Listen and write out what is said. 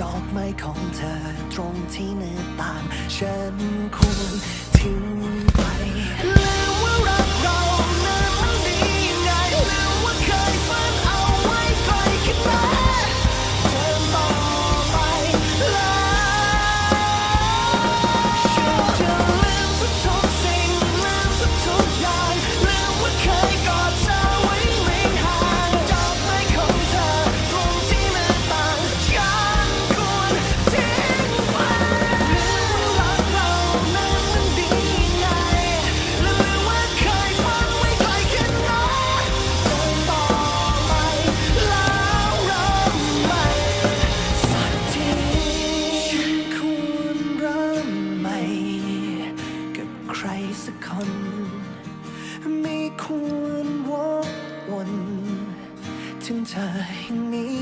ดอกไม้ของเธอตรงที่หน้าต่าง ฉันควรทิ้งไปล้ time.